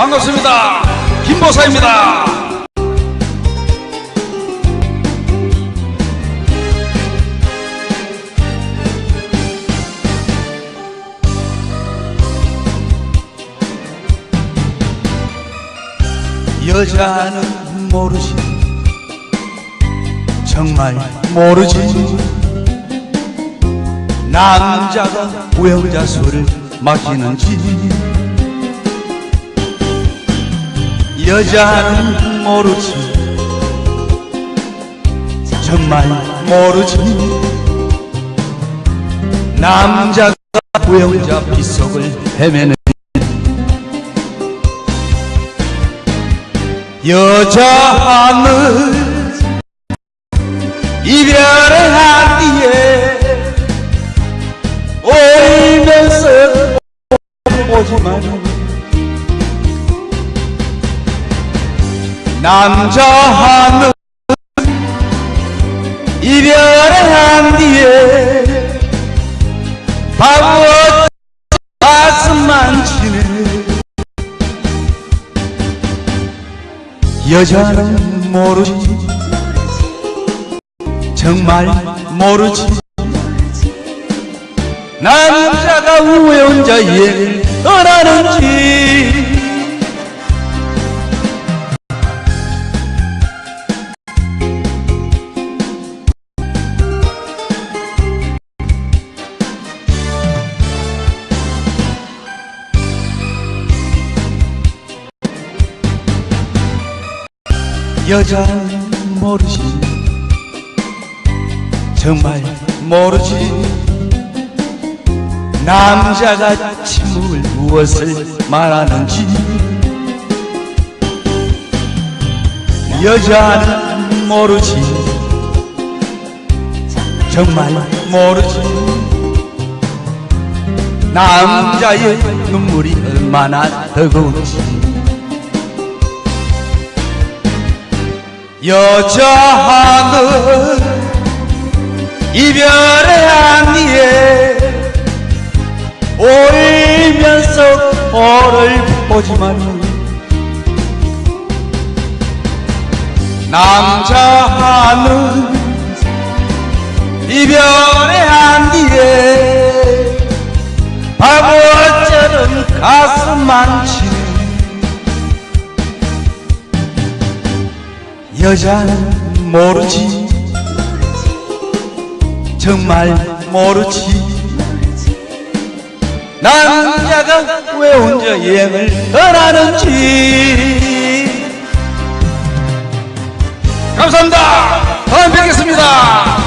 반갑습니다. 김보사입니다. 여자는 모르지 정말 모르지 남자가 왜 혼자 술을 마시는지 여자는 모르지. 정말 모르지. 남자가 왜 혼자 빗속을 헤매는 여자는 이별을 한 뒤에 울면서 보지만 남자는 이별을 한 뒤에 바보 가슴만 치네 여자는 모르지. 정말 모르지. 남자가 왜 혼자 얘를 떠나는지 여자는 모르지. 정말 모르지. 남자가 침묵을 무엇을 말하는지. 여자는 모르지. 정말 모르지. 남자의 눈물이 얼마나 뜨거운지 여자는 이별의 한 뒤에 울면서 벌을 보지만 남자는 이별의 한 뒤에 바보처럼 가슴만 치 여자는 모르지 정말 모르지 남자가 왜 혼자 여행을 떠나는지 감사합니다. 다음 뵙겠습니다.